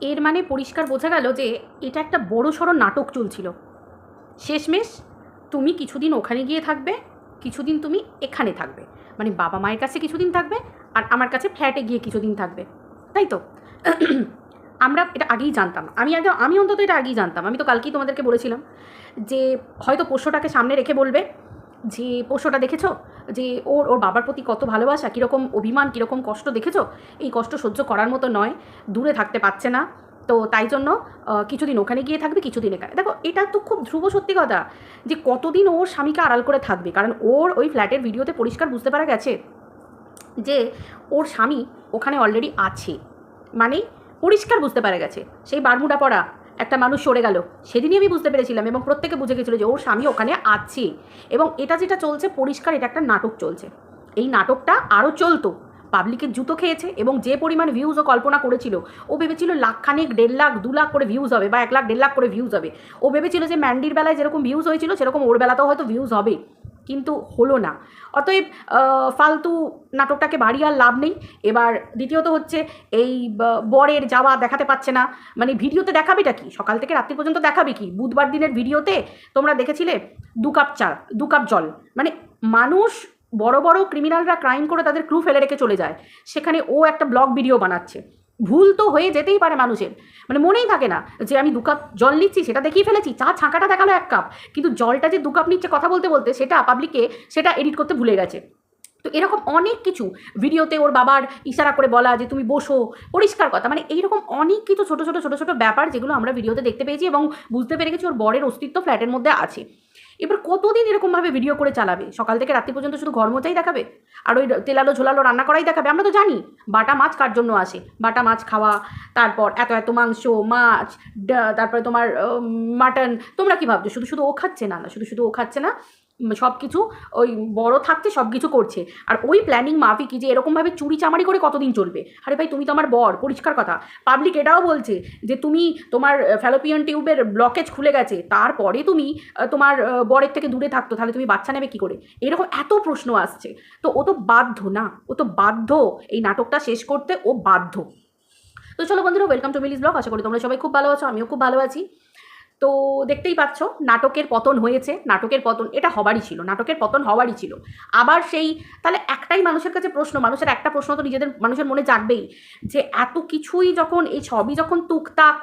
এর মানে পরিষ্কার বোঝা গেল যে এটা একটা বড় সড়ো নাটক চলছিল। শেষমেশ তুমি কিছুদিন ওখানে গিয়ে থাকবে, কিছুদিন তুমি এখানে থাকবে। মানে বাবা মায়ের কাছে কিছুদিন থাকবে আর আমার কাছে ফ্ল্যাটে গিয়ে কিছুদিন থাকবে। তাই তো? আমরা এটা আগেই জানতাম। আমি আগে, আমি অন্তত এটা আগেই জানতাম। আমি তো কালকেই তোমাদেরকে বলেছিলাম যে হয়তো পোষ্যটাকে সামনে রেখে বলবে যে পোষ্যটা দেখেছ? যে ওর ওর বাবার প্রতি কত ভালোবাসা, কীরকম অভিমান, কীরকম কষ্ট দেখেছ? এই কষ্ট সহ্য করার মতো নয়, দূরে থাকতে পারছে না। তো তাই জন্য কিছুদিন ওখানে গিয়ে থাকবে, কিছুদিন এখানে দেখো, এটা তো খুব ধ্রুব সত্যি কথা যে কতদিন ওর স্বামীকে আড়াল করে থাকবে। কারণ ওর ওই ফ্ল্যাটের ভিডিওতে পরিষ্কার বুঝতে পারা গেছে যে ওর স্বামী ওখানে অলরেডি আছে। মানে পরিষ্কার বুঝতে পারা গেছে। সেই বারমুডা পড়া। একটা মানুষ সরে গেল। সেদিনই আমি বুঝতে পেরেছিলাম এবং প্রত্যেকে বুঝে গেছিল যে ওর স্বামী ওখানে আছে। এবং এটা যেটা চলছে পরিষ্কার, এটা একটা নাটক চলছে। এই নাটকটা আরও চলতো। পাবলিকের জুতো খেয়েছে এবং যে পরিমাণ ভিউজ ও কল্পনা করেছিল, ও ভেবেছিল লাখখানেক, দেড় লাখ, দু লাখ করে ভিউজ হবে বা এক লাখ, দেড় লাখ করে ভিউজ হবে। ও ভেবেছিল যে ম্যান্ডির বেলায় যেরকম ভিউজ হয়েছিল, সেরকম ওর বেলাতেও হয়তো ভিউজ হবে। কিন্তু হলো না। অতএব ফালতু নাটকটাকে বাড়ি আর লাভ নেই। এবার দ্বিতীয়ত হচ্ছে, এই বরের যাওয়া দেখাতে পাচ্ছে না। মানে ভিডিওতে দেখাবেটা কি? সকাল থেকে রাত্রি পর্যন্ত দেখাবে কি? বুধবার দিনের ভিডিওতে তোমরা দেখেছিলে দু কাপ চা, দু কাপ জল। মানে মানুষ, বড় বড় ক্রিমিনালরা ক্রাইম করে তাদের ক্রু ফেলে রেখে চলে যায়। সেখানে ও একটা ব্লগ ভিডিও বানাচ্ছে। ভুল তো হয়ে যেতেই পারে মানুষের। মানে মনেই থাকে না যে আমি দু কাপ জল নিচ্ছি, সেটা দেখিয়ে ফেলেছি, চা ছাঁকাটা দেখাল এক কাপ, কিন্তু জলটা যে দু কাপ নিচ্ছে কথা বলতে বলতে সেটা পাবলিককে সেটা এডিট করতে ভুলে গেছে। তো এরকম অনেক কিছু ভিডিওতে ওর বাবার ইশারা করে বলা যে তুমি বসো, পরিষ্কার কথা মানে এইরকম অনেক কিছু ছোটো ছোটো ছোটো ছোটো ব্যাপার যেগুলো আমরা ভিডিওতে দেখতে পেয়েছি এবং বুঝতে পেরে গেছি ওর বরের অস্তিত্ব ফ্ল্যাটের মধ্যে আছে। এবার কতদিন এরকমভাবে ভিডিও করে চালাবে? সকাল থেকে রাত্রি পর্যন্ত শুধু ঘর মোচাই দেখাবে? আর ওই তেলালো ঝোলালো রান্না করাই দেখাবে? আমরা তো জানি বাটা মাছ কার জন্য আসে? বাটা মাছ খাওয়া, তারপর এত এত মাংস, মাছ তারপরে তোমার মাটন তোমরা কি ভাবছ? শুধু শুধু ও খাচ্ছে না না, শুধু শুধু ও খাচ্ছে না সব কিছু ওই বড় থাকতে সব কিছু করছে। আর ওই প্ল্যানিং মাফিক যে এরকমভাবে চুরি চামারি করে কতদিন চলবে? আরে ভাই, তুমি তো আমার বর, পরিষ্কার কথা। পাবলিক এটাও বলছে যে, তুমি তোমার ফ্যালোপিয়ান টিউবের ব্লকেজ খুলে গেছে, তারপরে তুমি তোমার বরের থেকে দূরে থাকতো, তাহলে তুমি বাচ্চা নেবে কী করে? এরকম এত প্রশ্ন আসছে। তো ও তো বাধ্য না, ও তো বাধ্য এই নাটকটা শেষ করতে, ও বাধ্য। তো চলো বন্ধুরা ওয়েলকাম টু মিলিস ব্লগ আশা করি তোমরা সবাই খুব ভালো আছো, আমিও খুব ভালো আছি। তো দেখতেই পাচ্ছ, নাটকের পতন হয়েছে, নাটকের পতন, এটা হবারই ছিল, নাটকের পতন হওয়ারই ছিল। আবার সেই, তাহলে একটাই মানুষের কাছে প্রশ্ন, মানুষের একটা প্রশ্ন তো নিজেদের, মানুষের মনে জাগবেই, যে এত কিছুই যখন এই ছবি যখন তুকতাক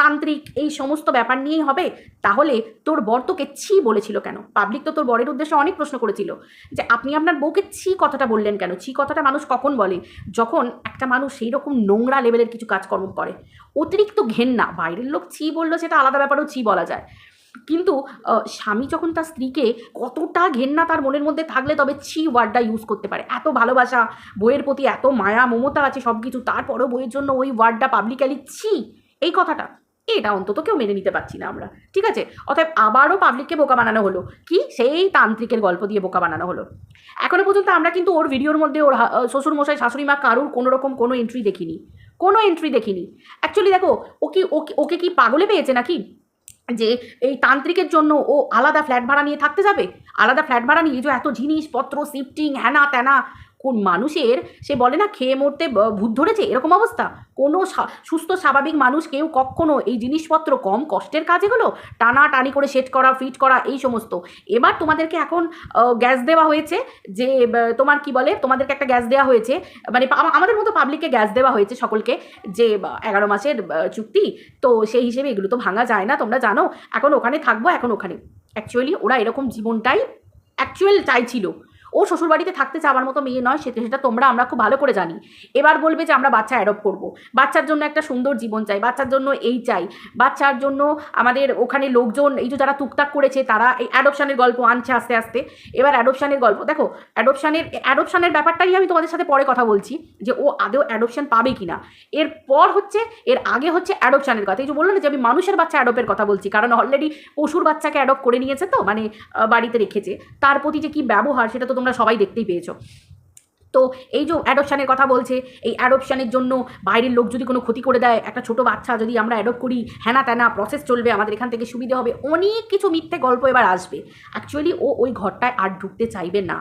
তান্ত্রিক এই সমস্ত ব্যাপার নিয়েই হবে, তাহলে তোর বর তোকে ছি বলেছিল কেন? পাবলিক তো তোর বরের উদ্দেশ্যে অনেক প্রশ্ন করেছিল যে আপনি আপনার বউকে ছি কথাটা বললেন কেন? ছি কথাটা মানুষ কখন বলে? যখন একটা মানুষ সেই রকম নোংরা লেভেলের কিছু কাজকর্ম করে। অতিরিক্ত ঘেন্না, বাইরের লোক ছি বলল সেটা আলাদা ব্যাপারেও ছি বলা যায়। কিন্তু স্বামী যখন তার স্ত্রীকে কতটা ঘেন্না তার মনের মধ্যে থাকলে তবে ছি ওয়ার্ডটা ইউজ করতে পারে। এত ভালোবাসা, বইয়ের প্রতি এত মায়া, মমতা আছে সব কিছু তারপরও বইয়ের জন্য ওই ওয়ার্ডটা পাবলিকালি ছি। এই কথাটা। এটা অন্তত কেউ মেনে নিতে পারছি না আমরা, ঠিক আছে? অতএব আবারও পাবলিককে বোকা বানানো হলো। কি? সেই তান্ত্রিকের গল্প দিয়ে বোকা বানানো হলো। এখনও পর্যন্ত আমরা কিন্তু ওর ভিডিওর মধ্যে ওর হা- শ্বশুর মশাই শাশুড়ি মা কারুর কোনো রকম কোনো এন্ট্রি দেখিনি। কোনো এন্ট্রি দেখিনি। অ্যাকচুয়ালি দেখো, ও কি ওকে কি পাগলে পেয়েছে নাকি? যে এই তান্ত্রিকের জন্য ও আলাদা ফ্ল্যাট ভাড়া নিয়ে থাকতে যাবে? আলাদা ফ্ল্যাট ভাড়া নিয়ে যে এত জিনিসপত্র শিফটিং হ্যানা ত্যানা কোন মানুষের, সে বলে না, খেয়ে মরতে ভূত ধরেছে? এরকম অবস্থা। কোনো সুস্থ স্বাভাবিক মানুষ কেউ কখনো এই জিনিসপত্র কম কষ্টের কাজ এগুলো? টানা টানি করে সেট করা, ফিট করা, এই সমস্ত। এবার তোমাদেরকে এখন গ্যাস দেওয়া হয়েছে যে তোমার কি বলে, তোমাদেরকে একটা গ্যাস দেওয়া হয়েছে। মানে আমাদের মতো পাবলিককে গ্যাস দেওয়া হয়েছে সকলকে যে এগারো মাসের চুক্তি। তো সেই হিসেবে এগুলো তো ভাঙা যায় না, তোমরা জানো। এখন ওখানে থাকব, এখন ওখানে। অ্যাকচুয়ালি ওরা এরকম জীবনটাই অ্যাকচুয়াল চাইছিল। ও শ্বশুরবাড়িতে থাকতে চাওয়ার মতো মেয়ে নয় সেটা সেটা তোমরা, আমরা খুব ভালো করে জানি। এবার বলবে যে, আমরা বাচ্চা অ্যাডপ্ট করব। বাচ্চার জন্য একটা সুন্দর জীবন চাই, বাচ্চার জন্য এই চাই। বাচ্চার জন্য আমাদের ওখানে লোকজন, এই যে যারা টুকটাক করেছে, তারা এই অ্যাডপশানের গল্প আনছে আস্তে আস্তে। এবার অ্যাডপশানের গল্প, দেখো অ্যাডপশানের অ্যাডপশানের ব্যাপারটাই আমি তোমাদের সাথে পরে কথা বলছি, যে ও আদৌ অ্যাডপশান পাবে কি না এরপর হচ্ছে, এর আগে হচ্ছে অ্যাডপশানের কথা। এই যে বলল না যে, আমি মানুষের বাচ্চা অ্যাডপের কথা বলছি, কারণ অলরেডি পশুর বাচ্চাকে অ্যাডপ্ট করে নিয়েছে তো মানে বাড়িতে রেখেছে। তার প্রতি যে কী ব্যবহার, সেটা তো তোমরা সবাই দেখতেই পেয়েছ। তো এই যে অ্যাডপশানের কথা বলছে, এই অ্যাডপশানের জন্য বাইরের লোক যদি কোনো ক্ষতি করে দেয়, একটা ছোট বাচ্চা যদি আমরা অ্যাডপ্ট করি হ্যানা ত্যানা প্রসেস চলবে, আমাদের এখান থেকে সুবিধা হবে, অনেক কিছু মিথ্যে গল্প এবার আসবে। অ্যাকচুয়ালি ও ওই ঘরটায় আর ঢুকতে চাইবে না।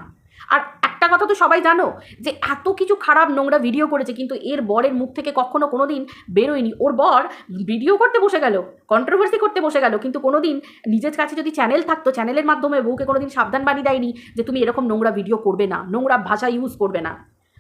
আর একটা কথা তো সবাই জানো যে এত কিছু খারাপ নোংরা ভিডিও করেছে, কিন্তু এর বরের মুখ থেকে কখনো কোনো দিন বেরোয়নি। ওর বর ভিডিও করতে বসে গেল কন্ট্রোভার্সি করতে বসে গেল, কিন্তু কোনো দিন নিজের কাছে যদি চ্যানেল থাকতো চ্যানেলের মাধ্যমে বউকে কোনো দিন সাবধান দেয়নি যে তুমি এরকম নোংরা ভিডিও করবে না, নোংরা ভাষা ইউজ করবে না।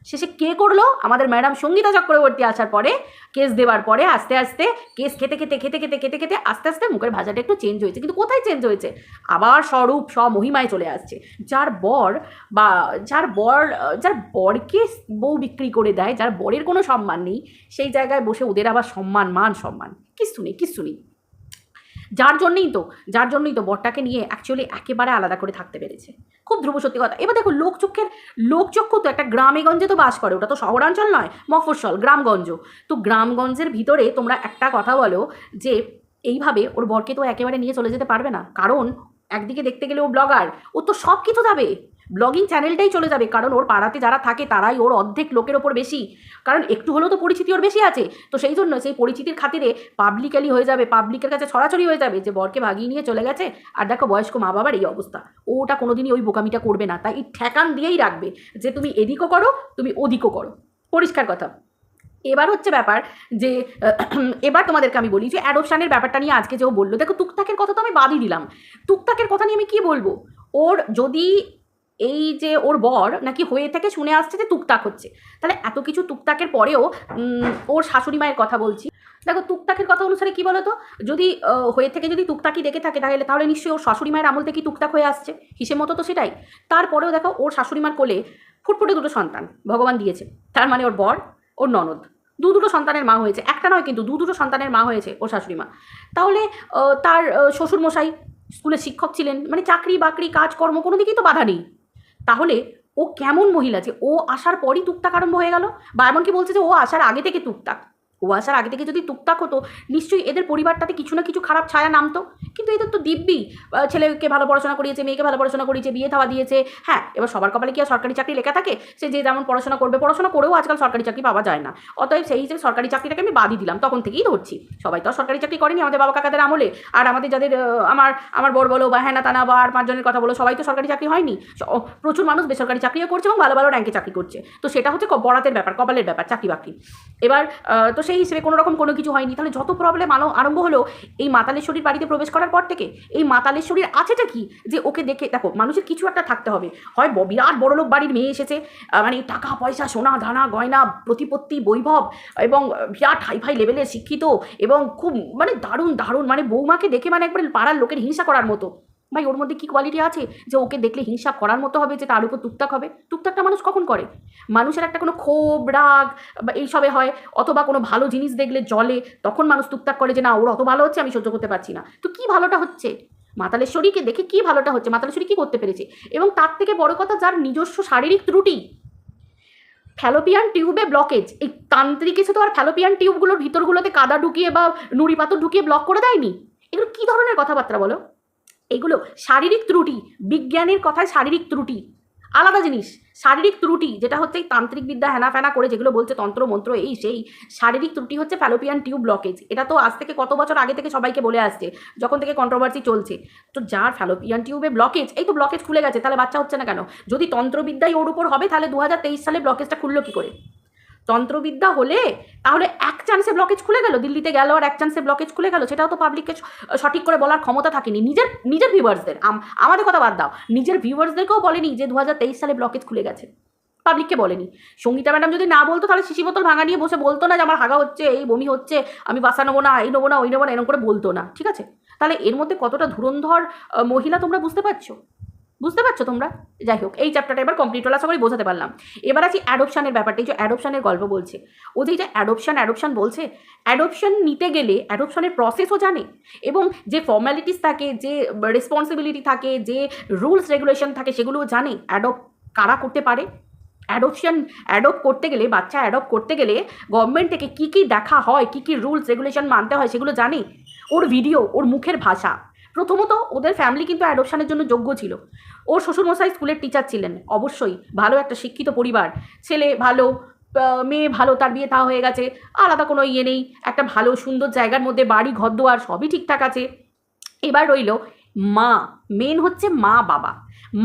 শেষে কে করল? আমাদের ম্যাডাম সঙ্গীতা চক্রবর্তী আসার পরে, কেস দেওয়ার পরে আস্তে আস্তে, কেস খেতে খেতে খেতে খেতে খেতে খেতে আস্তে আস্তে মুখের ভাষাটা একটু চেঞ্জ হয়েছে। কিন্তু কোথায় চেঞ্জ হয়েছে? আবার স্বরূপ স্বমহিমায় চলে আসছে। যার বর বা যার বর, যার বরকে বউ বিক্রি করে দেয়, যার বরের কোনো সম্মান নেই, সেই জায়গায় বসে ওদের আবার সম্মান, মান সম্মান। কিচ্ছু নেই কিচ্ছু নেই। যার জন্যই তো, যার জন্যই তো বরটাকে নিয়ে অ্যাকচুয়ালি একেবারে আলাদা করে থাকতে পেরেছে। খুব ধ্রুব সত্যি কথা। এবার দেখো লোকচক্ষের, লোকচক্ষু তো একটা গ্রামেগঞ্জে তো বাস করে, ওটা তো শহরাঞ্চল নয়, মফস্বল, গ্রামগঞ্জ। তো গ্রামগঞ্জের ভিতরে তোমরা একটা কথা বলো যে, এইভাবে ওর বরকে তো একেবারে নিয়ে চলে যেতে পারবে না। কারণ একদিকে দেখতে গেলে ও ব্লগার, ও তো সব কিছু যাবে। ব্লগিং চ্যানেলটাই চলে যাবে। কারণ ওর পাড়াতে যারা থাকে, তারাই ওর অর্ধেক লোকের ওপর বেশি। কারণ একটু হলেও তো পরিচিতি ওর বেশি আছে। তো সেই জন্য সেই পরিচিতির খাতিরে পাবলিক্যালি হয়ে যাবে। পাবলিকের কাছে ছড়াছড়ি হয়ে যাবে যে, বরকে ভাগিয়ে নিয়ে চলে গেছে। আর দেখো, বয়স্ক মা বাবার এই অবস্থা। ওটা কোনোদিনই ওই বোকামিটা করবে না। তাই ঠেকান দিয়েই রাখবে যে, তুমি এদিকও করো, তুমি ওদিকও করো। পরিষ্কার কথা। এবার হচ্ছে ব্যাপার যে, এবার তোমাদেরকে আমি বলি যে অ্যাডপশানের ব্যাপারটা নিয়ে আজকে যে ও বলল, দেখো টুকটাকের কথা তো আমি বাদই দিলাম। টুকটাকের কথা নিয়ে আমি কি বলব? ওর যদি এই যে ওর বর নাকি হয়ে থেকে শুনে আসছে যে টুকটাক হচ্ছে। তাহলে এত কিছু টুকটাকের পরেও ওর শাশুড়ি মায়ের কথা বলছি। দেখো টুকটাকের কথা অনুসারে কি বলতো? যদি হয়ে থেকে যদি টুকটাকি দেখে থাকে তাহলে তাহলে নিশ্চয়ই ওর শাশুড়ি মায়ের আমল থেকে টুকটাক হয়ে আসছে। হিসেব মতো তো সেটাই। তারপরেও দেখো ওর শাশুড়ি মার কোলে ফুটফুটে দুটো সন্তান ভগবান দিয়েছে। তার মানে ওর বর ওর ননদ। দু দুটো সন্তানের মা হয়েছে। একটা নয় কিন্তু দু দুটো সন্তানের মা হয়েছে ওর শাশুড়ি মা। তাহলে তার আহ, শ্বশুরমশাই স্কুলে শিক্ষক ছিলেন। মানে চাকরি বাকরি কাজকর্ম কোনো দিকেই তো বাধা নেই। তাহলে ও কেমন মহিলা যে ও আসার পরই টুকটাক আরম্ভ হয়ে গেল? বা এমনকি বলছে যে ও আসার আগে থেকে টুকটাক। আসার আগে থেকে যদি টুকটাক হতো, নিশ্চয়ই এদের পরিবারটাতে কিছু না কিছু খারাপ ছায়া নামতো। কিন্তু এদের তো দিব্যি ছেলেকে ভালো পড়াশোনা করিয়েছে, মেয়েকে ভালো পড়াশোনা করিয়েছে, বিয়ে থাওয়া দিয়েছে। হ্যাঁ এবার সবার কপালে কি আর সরকারি চাকরি লেখা থাকে? সে যে যেমন পড়াশোনা করবে, পড়াশোনা করেও আজকাল সরকারি চাকরি পাওয়া যায় না। অতএব সেই হিসেবে সরকারি চাকরিটাকে আমি বাদই দিলাম, তখন থেকেই ধরছি। সবাই তো সরকারি চাকরি করেনি, আমাদের বাবা কাকাদের আমলে। আর আমাদের যাদের আমার আমার বর বলো বা হ্যানা তানা বা আর পাঁচজনের কথা বলো, সবাই তো সরকারি চাকরি হয়নি। প্রচুর মানুষ বেসরকারি চাকরিও করছে এবং ভালো ভালো র্যাঙ্কে চাকরি করছে। তো সেটা হচ্ছে বরাতের ব্যাপার, কপালের ব্যাপার, চাকরি বাকরি। এবার তো সেই হিসেবে কোনো রকম কোনো কিছু হয়নি। তাহলে যত প্রবলেম আলো আরম্ভ হলো, এই মাতালেশ্বরীর বাড়িতে প্রবেশ করার পর থেকে, এই মাতালেশ্বরীর আছেটা কি? যে ওকে দেখে, দেখো, মানুষের কিছু একটা থাকতে হবে। হয় বিরাট বড়লোক বাড়ির মেয়ে এসেছে মানে টাকা, পয়সা, সোনা, দানা, গয়না, প্রতিপত্তি, বৈভব এবং বিরাট হাইফাই লেভেলের শিক্ষিত এবং খুব মানে দারুণ দারুণ মানে বৌমাকে দেখে মানে একবারে পাড়ার লোকের হিংসা করার মতো। ভাই, ওর মধ্যে কি কোয়ালিটি আছে? যে ওকে দেখলে হিংসা করার মতো হবে, যে তার উপর টুকটাক হবে? টুকটাকটা মানুষ কখন করে? মানুষের একটা কোনো ক্ষোভ, রাগ বা এইসবে হয়, অথবা কোনো ভালো জিনিস দেখলে জলে তখন মানুষ টুকটাক করে যে, না, ওর অত ভালো হচ্ছে, আমি সহ্য করতে পারছি না। তো কি ভালোটা হচ্ছে? মাতালেশ্বরীকে দেখে কি ভালোটা হচ্ছে? মাতালেশ্বরী কি করতে পেরেছে? এবং তার থেকে বড় কথা, যার নিজস্ব শারীরিক ত্রুটি, ফ্যালোপিয়ান টিউবে ব্লকেজ এই তান্ত্রিক এসে তো আর ফ্যালোপিয়ান টিউবগুলোর ভিতরগুলোতে কাদা ঢুকিয়ে বা নুড়ি পাথর ঢুকিয়ে ব্লক করে দেয়নি? এগুলো কী ধরনের কথাবার্তা বলো? এগুলো শারীরিক ত্রুটি, বিজ্ঞানের কথায় শারীরিক ত্রুটি। আলাদা জিনিস, শারীরিক ত্রুটি, যেটা হচ্ছে তান্ত্রিক বিদ্যা হেনা ফেনা করে যেগুলো বলছে তন্ত্র, মন্ত্র, এই সেই, শারীরিক ত্রুটি হচ্ছে ফ্যালোপিয়ান টিউব ব্লকেজ। এটা তো আজ থেকে কত বছর আগে থেকে সবাইকে বলে আসছে, যখন থেকে কন্ট্রোভার্সি চলছে। তো যার ফ্যালোপিয়ান টিউবে ব্লকেজ, এই তো ব্লকেজ খুলে গেছে, তাহলে বাচ্চা হচ্ছে না কেন? যদি তন্ত্রবিদ্যাই ওর উপর হবে, তাহলে দু হাজার তেইশ সালে ব্লকেজটা খুললো কী করে? তন্ত্রবিদ্যা হলে তাহলে এক চান্সে ব্লকেজ খুলে গেল, দিল্লিতে গেল আর এক চান্সে ব্লকেজ খুলে গেল, সেটাও তো পাবলিককে সঠিক করে বলার ক্ষমতা থাকেনি। নিজের নিজের ভিউয়ার্সদের আমাদের কথা বাদ দাও, নিজের ভিউয়ার্সদেরকেও বলেনি যে দু হাজার তেইশ সালে ব্লকেজ খুলে গেছে। পাবলিককে বলেনি। সঙ্গীতা ম্যাডাম যদি না বলতো, তাহলে শিশি বোতল ভাঙা নিয়ে বসে বলতো না যে আমার হাগা হচ্ছে, এই বমি হচ্ছে, আমি বাসা নেব না, এই নেব না, ওই নেব না এরকম করে বলতো না, ঠিক আছে? তাহলে এর মধ্যে কতটা ধুরন্ধর মহিলা তোমরা বুঝতে পারছ? বুঝতে পারছ তোমরা? যাই হোক, এই চ্যাপ্টারটা এবার কমপ্লিট হলো, আশা করি বোঝাতে পারলাম। এবার আছি অ্যাডপশানের ব্যাপারটা, এই যে অ্যাডপশানের গল্প বলছে। ও যে যে অ্যাডপশান অ্যাডপশান বলছে অ্যাডপশান নিতে গেলে অ্যাডপশানের প্রসেসও জানে। এবং যে ফর্ম্যালিটিস থাকে, যে রেসপন্সিবিলিটি থাকে, যে রুলস রেগুলেশন থাকে, সেগুলোও জানে। অ্যাডপ কারা করতে পারে? অ্যাডপশন অ্যাডপ্ট করতে গেলে, বাচ্চা অ্যাডপ্ট করতে গেলে গভর্নমেন্ট থেকে কী কী দেখা হয়, কী কী রুলস রেগুলেশন মানতে হয়, সেগুলো জানে। ওর ভিডিও ওর মুখের ভাষা। প্রথমত, ওদের ফ্যামিলি কিন্তু অ্যাডপশানের জন্য যোগ্য ছিল। ওর শ্বশুরমশাই স্কুলের টিচার ছিলেন, অবশ্যই। ভালো একটা শিক্ষিত পরিবার। ছেলে ভালো মেয়ে ভালো, তার বিয়ে তা হয়ে গেছে। আলাদা কোনো ইয়ে নেই। একটা ভালো, সুন্দর জায়গার মধ্যে বাড়ি ঘর দোয়ার সবই ঠিকঠাক আছে। এবার রইল মা। মেন হচ্ছে মা বাবা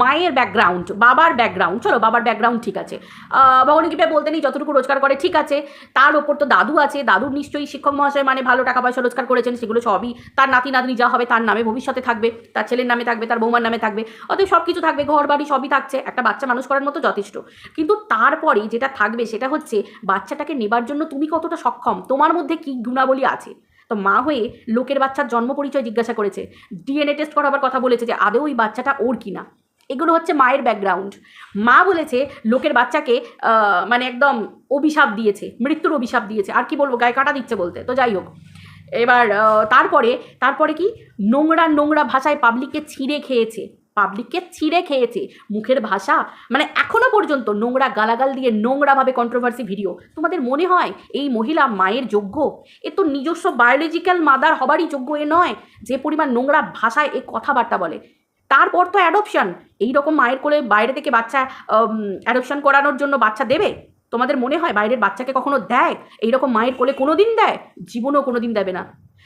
মায়ের ব্যাকগ্রাউন্ড বাবার ব্যাকগ্রাউন্ড চলো বাবার ব্যাকগ্রাউন্ড ঠিক আছে। কৃপায় বলতে নেই, যতটুকু রোজগার করে ঠিক আছে, তার ওপর তো দাদু আছে দাদুর নিশ্চয়ই শিক্ষক মহাশয় মানে ভালো টাকা পয়সা রোজগার করেছেন, সেগুলো সবই তার নাতি নাতনি যা হবে তার নামে ভবিষ্যতে থাকবে, তার ছেলের নামে থাকবে, তার বৌমার নামে থাকবে, অতএব সব কিছু থাকবে ঘর বাড়ি সবই থাকছে, একটা বাচ্চা মানুষ করার মতো যথেষ্ট। কিন্তু তারপরে যেটা থাকবে সেটা হচ্ছে বাচ্চাটাকে নেবার জন্য তুমি কতটা সক্ষম, তোমার মধ্যে কী গুণাবলী আছে? তো মা হয়ে লোকের বাচ্চার জন্ম পরিচয় জিজ্ঞাসা করেছে ডিএনএ টেস্ট করাবার কথা বলেছে যে আদৌ ওই বাচ্চাটা ওর কিনা? এগুলো হচ্ছে মায়ের ব্যাকগ্রাউন্ড মা বলেছে, লোকের বাচ্চাকে মানে একদম অভিশাপ দিয়েছে, মৃত্যুর অভিশাপ দিয়েছে। আর কি বলব, গায়ে কাটা দিচ্ছে বলতে। তো যাই হোক, এবার তারপরে তারপরে কি? নোংরা নোংরা ভাষায় পাবলিককে ছিঁড়ে খেয়েছে। পাবলিককে ছিঁড়ে খেয়েছে। মুখের ভাষা মানে এখনও পর্যন্ত নোংরা গালাগাল দিয়ে নোংরাভাবে কন্ট্রোভার্সি ভিডিও তোমাদের মনে হয় এই মহিলা মায়ের যোগ্য? এ তো নিজস্ব বায়োলজিক্যাল মাদার হবারই যোগ্য এ নয়। যে পরিমাণ নোংরা ভাষায় এ কথাবার্তা বলে। তারপর তো অ্যাডপশন এই রকম মায়ের কোলে বাইরে থেকে বাচ্চা অ্যাডপশন করানোর জন্য বাচ্চা দেবে? তোমাদের মনে হয় বাইরের বাচ্চাকে কখনো দেয়? এইরকম মায়ের কোলে কোনো দিন দেয়? জীবনেও কোনো দিন দেবে না।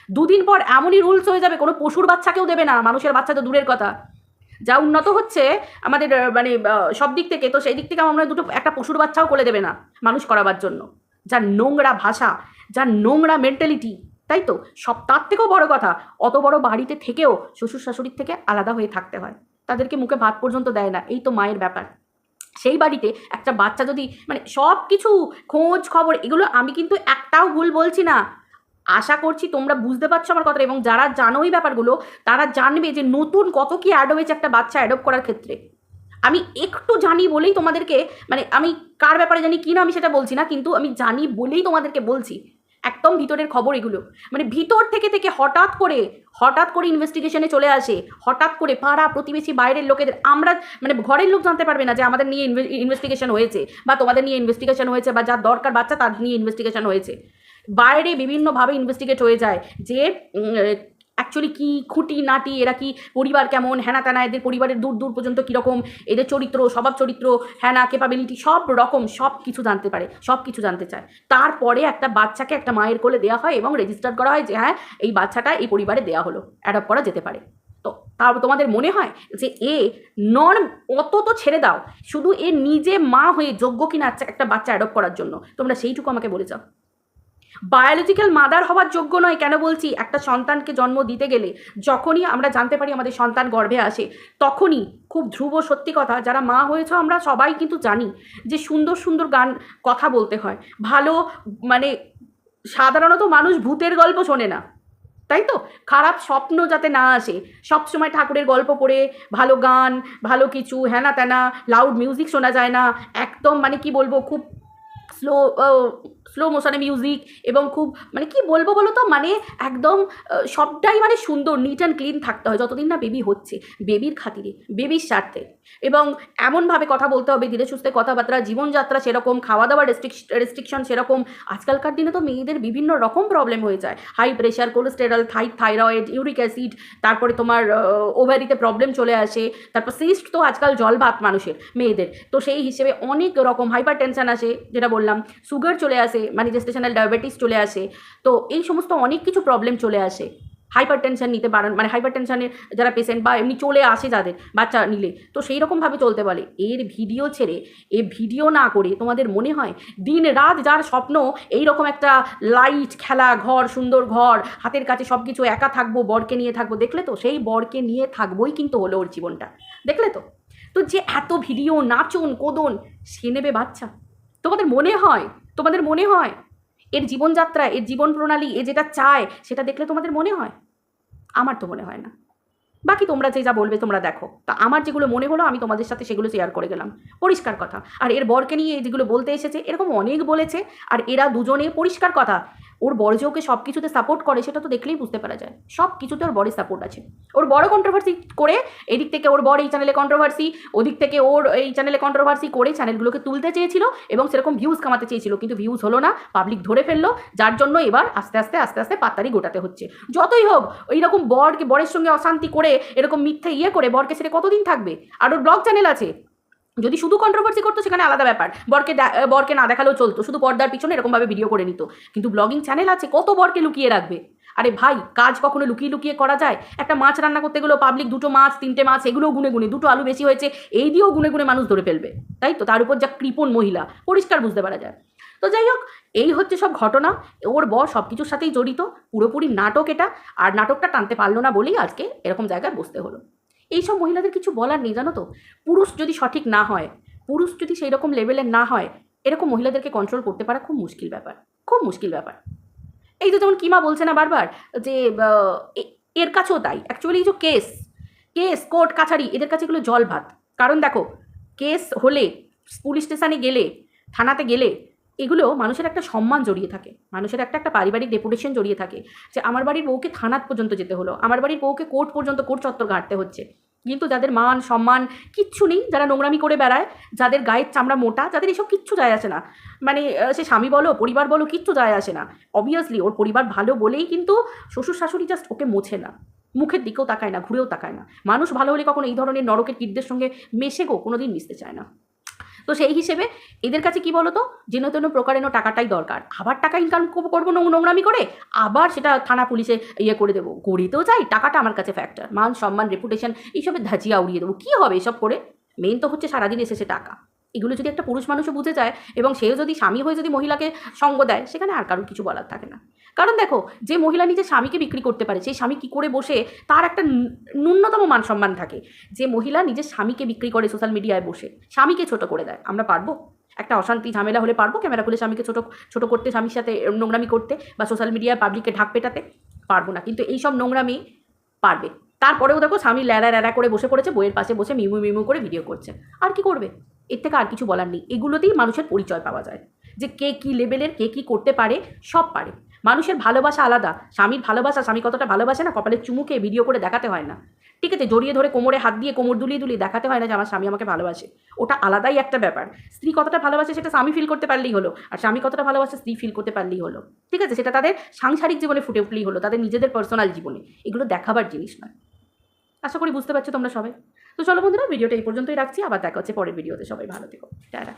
দুদিন পর এমনই রুলস হয়ে যাবে, কোনো পশুর বাচ্চাকেও দেবে না। মানুষের বাচ্চা তো দূরের কথা। যা উন্নত হচ্ছে, আমাদের মানে সব দিক থেকে, তো সেই দিক থেকে আমরা দুটো, একটা পশুর বাচ্চাও কোলে দেবে না মানুষ করাবার জন্য। যা নোংরা ভাষা, যা নোংরা মেন্টালিটি তাই তো? সব তার থেকেও বড় কথা। অত বড় বাড়িতে থেকেও শ্বশুর শাশুড়ির থেকে আলাদা হয়ে থাকতে হয়। তাদেরকে মুখে ভাত পর্যন্ত দেয় না। এই তো মায়ের ব্যাপার। সেই বাড়িতে একটা বাচ্চা যদি মানে সব কিছু খোঁজ খবর, এগুলো আমি কিন্তু একটাও ভুল বলছি না। আশা করছি তোমরা বুঝতে পারছ আমার কথা এবং যারা জানো এই ব্যাপারগুলো, তারা জানবে যে নতুন কত কি অ্যাড হয়েছে একটা বাচ্চা অ্যাডপ্ট করার ক্ষেত্রে। আমি একটু জানি বলেই তোমাদেরকে মানে আমি কার ব্যাপারে জানি কি না আমি সেটা বলছি না, কিন্তু আমি জানি বলেই তোমাদেরকে বলছি। একদম ভিতরের খবর এগুলো। মানে ভিতর থেকে থেকে হঠাৎ করে হঠাৎ করে ইনভেস্টিগেশনে চলে আসে, হঠাৎ করে পাড়া প্রতিবেশী বাইরের লোকেদের, আমরা মানে ঘরের লোক জানতে পারবে না যে আমাদের নিয়ে ইনভেস্টিগেশন হয়েছে বা তোমাদের নিয়ে ইনভেস্টিগেশন হয়েছে বা যার দরকার বাচ্চা তার নিয়ে ইনভেস্টিগেশন হয়েছে। বাইরে বিভিন্নভাবে ইনভেস্টিগেট হয়ে যায় যে অ্যাকচুয়ালি কি খুঁটি নাটি, এরা কি পরিবার কেমন? হ্যানা ত্যানা, এদের পরিবারের দূর দূর পর্যন্ত কীরকম? এদের চরিত্র, স্বভাব চরিত্র, হ্যানা ক্যাপাবিলিটি সব রকম, সব কিছু জানতে পারে, সব কিছু জানতে চায়। তারপরে একটা বাচ্চাকে একটা মায়ের কোলে দেওয়া হয় এবং রেজিস্টার করা হয় যে হ্যাঁ এই বাচ্চাটা এই পরিবারে দেওয়া হলো অ্যাডপ্ট করা যেতে পারে। তো তার তোমাদের মনে হয় যে, এ নর্ম অত তো ছেড়ে দাও, শুধু এ নিজে মা হয়ে যোগ্য কিনা একটা বাচ্চা অ্যাডপ্ট করার জন্য। তোমরা সেইটুকু আমাকে বলে যাও। বায়োলজিক্যাল মাদার হওয়ার যোগ্য নয়, কেন বলছি? একটা সন্তানকে জন্ম দিতে গেলে যখনই আমরা জানতে পারি আমাদের সন্তান গর্ভে আসে তখনই খুব ধ্রুব সত্যি কথা, যারা মা হয়েছ আমরা সবাই কিন্তু জানি যে সুন্দর সুন্দর গান, কথা বলতে হয়। ভালো মানে সাধারণত মানুষ ভূতের গল্প শোনে না, তাই তো? খারাপ স্বপ্ন যাতে না আসে সবসময় ঠাকুরের গল্প পড়ে, ভালো গান, ভালো কিছু হ্যানা ত্যানা লাউড মিউজিক শোনা যায় না, একদম মানে কি বলব, খুব স্লো স্লো মোশনে মিউজিক এবং খুব মানে কি বলব বলো তো মানে একদম সবটাই মানে সুন্দর নিট অ্যান্ড ক্লিন থাকতে হয়। যতদিন না বেবি হচ্ছে বেবির খাতিরে বেবির স্বার্থে। এবং এমনভাবে কথা বলতে হবে ধীরে সুস্থে কথাবার্তা, জীবনযাত্রা সেরকম খাওয়া দাওয়া রেস্ট্রিকশন সেরকম। আজকালকার দিনে তো মেয়েদের বিভিন্ন রকম প্রবলেম হয়ে যায়। হাই প্রেশার কোলেস্টেরল থাই থাইরয়েড ইউরিক অ্যাসিড তারপরে তোমার ওভারিতে প্রবলেম চলে আসে। তারপর সিস্ট তো আজকাল জল ভাত মানুষের, মেয়েদের। তো সেই হিসেবে অনেক রকম হাইপার টেনশন আসে, যেটা বললাম সুগার চলে আসে ম্যানিফেস্টেশনাল ডায়াবেটিস চলে আসে, তো এই সমস্ত অনেক কিছু প্রবলেম চলে আসে। হাইপার টেনশন নিতে পারেন মানে হাইপার টেনশনের যারা পেশেন্ট বা এমনি চলে আসে যাদের বাচ্চা নিলে, তো সেই রকমভাবে চলতে বলে এর ভিডিও ছেড়ে, এ ভিডিও না করে তোমাদের মনে হয় দিন রাত যার স্বপ্ন এই রকম একটা লাইট খেলা ঘর, সুন্দর ঘর, হাতের কাছে সব কিছু একা থাকব, বরকে নিয়ে থাকব, দেখলে তো? সেই বরকে নিয়ে থাকবোই কিন্তু হলো ওর জীবনটা। দেখলে তো? তো যে এত ভিডিও নাচন, কোদন, সে নেবে বাচ্চা। তোমাদের মনে হয় তোমাদের মনে হয়? এর জীবনযাত্রা, এর জীবন প্রণালী, এ যেটা চায়, সেটা দেখলে তোমাদের মনে হয়? আমার তো মনে হয় না। বাকি তোমরা যে যা বলবে তোমরা দেখো। তা আমার যেগুলো মনে হলো, আমি তোমাদের সাথে সেগুলো শেয়ার করে গেলাম। পরিষ্কার কথা। আর এর বরকে নিয়ে যেগুলো বলতে এসেছে, এরকম অনেক বলেছে। আর এরা দুজনে পরিষ্কার কথা। ওর বর যে ওকে সব কিছুতে সাপোর্ট করে, সেটা তো দেখলেই বুঝতে পারা যায়। সব কিছুতে ওর বরের সাপোর্ট আছে। ওর বড় কন্ট্রোভার্সি করে এদিক থেকে ওর বর এই চ্যানেলে কন্ট্রোভার্সি ওদিক থেকে ওর এই চ্যানেলে কন্ট্রোভার্সি করে চ্যানেলগুলোকে তুলতে চেয়েছিল এবং সেরকম ভিউজ কামাতে চেয়েছিল, কিন্তু ভিউজ হলো না পাবলিক ধরে ফেলল, যার জন্য এবার আস্তে আস্তে আস্তে আস্তে পাত্তারি গোটাতে হচ্ছে। যতই হোক ওই রকম বরকে, বরের সঙ্গে অশান্তি করে, এরকম মিথ্যে ইয়ে করে, বরকে সেটা কতদিন থাকবে? আর ওর ব্লগ চ্যানেল আছে। যদি শুধু কন্ট্রোভার্সি করতো, সেখানে আলাদা ব্যাপার। বরকে বরকে না দেখালেও চলতো, শুধু পর্দার পিছনে এরকমভাবে ভিডিও করে নিত। কিন্তু ব্লগিং চ্যানেল আছে, কত বরকে লুকিয়ে রাখবে? আরে ভাই, কাজ কখনো লুকিয়ে লুকিয়ে করা যায়? একটা মাছ রান্না করতে গেলেও পাবলিক দুটো মাছ, তিনটে মাছ, এগুলোও গুনে গুনে, দুটো আলু বেশি হয়েছে, এই দিয়েও গুনে গুনে মানুষ ধরে ফেলবে। তাই তো? তার উপর যা কৃপণ মহিলা, পরিষ্কার বুঝতে পারা যায়। তো যাই হোক, এই হচ্ছে সব ঘটনা। ওর বর সব কিছুর সাথেই জড়িত, পুরোপুরি নাটক এটা। আর নাটকটা টানতে পারল না বলেই আজকে এরকম জায়গায় বসতে হলো। এইসব মহিলাদের কিছু বলার নেই, জানো তো? পুরুষ যদি সঠিক না হয়, পুরুষ যদি সেই রকম লেভেলের না হয়, এরকম মহিলাদেরকে কন্ট্রোল করতে পারা খুব মুশকিল ব্যাপার, খুব মুশকিল ব্যাপার। এই তো যেমন কিমা বলছে না বারবার, যে এর কাছেও তাই। অ্যাকচুয়ালি যে কেস কেস কোর্ট কাছারি, এদের কাছে এগুলো জল ভাত কারণ দেখো কেস হলে পুলিশ স্টেশনে গেলে, থানাতে গেলে এগুলো মানুষের একটা সম্মান জড়িয়ে থাকে। মানুষের একটা একটা পারিবারিক রেপুটেশন জড়িয়ে থাকে যে, আমার বাড়ির বউকে থানাত পর্যন্ত যেতে হলো। আমার বাড়ির বউকে কোর্ট পর্যন্ত কোর্ট চত্বর ঘাঁটতে হচ্ছে। কিন্তু যাদের মান, সম্মান কিচ্ছু নেই, যারা নোংরামি করে বেড়ায়, যাদের গায়ের চামড়া মোটা, যাদের এসব কিচ্ছু যায় আসে না। মানে সে স্বামী বলো, পরিবার বলো, কিচ্ছু যায় আসে না। অবভিয়াসলি ওর পরিবার ভালো বলেই কিন্তু শ্বশুর শাশুড়ি জাস্ট ওকে মোছে না। মুখের দিকেও তাকায় না, ঘুরেও তাকায় না। মানুষ ভালো হলে কখনো এই ধরনের নরকের কীটদের সঙ্গে মেশে গো, কোনোদিন মিশতে চায় না। তো সেই হিসেবে এদের কাছে কি বলতো? যেন তেন প্রকারেণ টাকাটাই দরকার। আবার টাকা ইনকাম করব নোংরামি করে আবার সেটা থানা পুলিশে ইয়ে করে দেবো। করিতেও চাই, টাকাটা আমার কাছে ফ্যাক্টর মান, সম্মান রেপুটেশন এইসবের ধাজিয়া উড়িয়ে দেবো। কী হবে এসব করে? মেন তো হচ্ছে সারাদিন এসেছে টাকা। এগুলো যদি একটা পুরুষ মানুষও বুঝে যায় এবং সেও যদি স্বামী হয়ে যদি মহিলাকে সঙ্গ দেয়, সেখানে আর কারোর কিছু বলার থাকে না। কারণ দেখো, যে মহিলা নিজের স্বামীকে বিক্রি করতে পারে, সেই স্বামী কী করে বসে, তার একটা ন্যূনতম মান সম্মান থাকে। যে মহিলা নিজের স্বামীকে বিক্রি করে সোশ্যাল মিডিয়ায় বসে, স্বামীকে ছোট করে দেয়, আমরা পারব? একটা অশান্তি ঝামেলা হলে পারব? ক্যামেরা খুলে স্বামীকে ছোট ছোট করতে, স্বামীর সাথে নোংরামি করতে বা সোশ্যাল মিডিয়ায় পাবলিককে ঢাক পেটাতে, পারব না। কিন্তু এইসব নোংরামি পারবে। তারপরেও দেখো, স্বামী ল্যাড়া ল্যাড়া করে বসে পড়েছে, বইয়ের পাশে বসে মিমু মিমু করে ভিডিও করছে। আর কি করবে? এর থেকে আর কিছু বলার নেই। এগুলোতেই মানুষের পরিচয় পাওয়া যায়। যে কে কী লেভেলের কে কী করতে পারে, সব পারে। মানুষের ভালোবাসা আলাদা। স্বামীর ভালোবাসা, স্বামী কতটা ভালোবাসে না, কপালে চুমুকে ভিডিও করে দেখাতে হয় না। ঠিক আছে, জড়িয়ে ধরে কোমরে হাত দিয়ে কোমর দুলিয়ে দুলিয়ে দেখাতে হয় না যে আমার স্বামী আমাকে ভালোবাসে। ওটা আলাদাই একটা ব্যাপার। স্ত্রী কতটা ভালোবাসে সেটা স্বামী ফিল করতে পারলেই হলো। আর স্বামী কতটা ভালোবাসে স্ত্রী ফিল করতে পারলেই হলো। ঠিক আছে, সেটা তাদের সাংসারিক জীবনে ফুটে উঠলেই হলো, তাদের নিজেদের পার্সোনাল জীবনে। এগুলো দেখাবার জিনিস নয়। আশা করি বুঝতে পারছ তোমরা সবাই। তো চলো বন্ধুরা, ভিডিওটা এই পর্যন্তই রাখছি, আবার দেখা হচ্ছে পরের ভিডিওতে। সবাই ভালো থেকো। টাটা।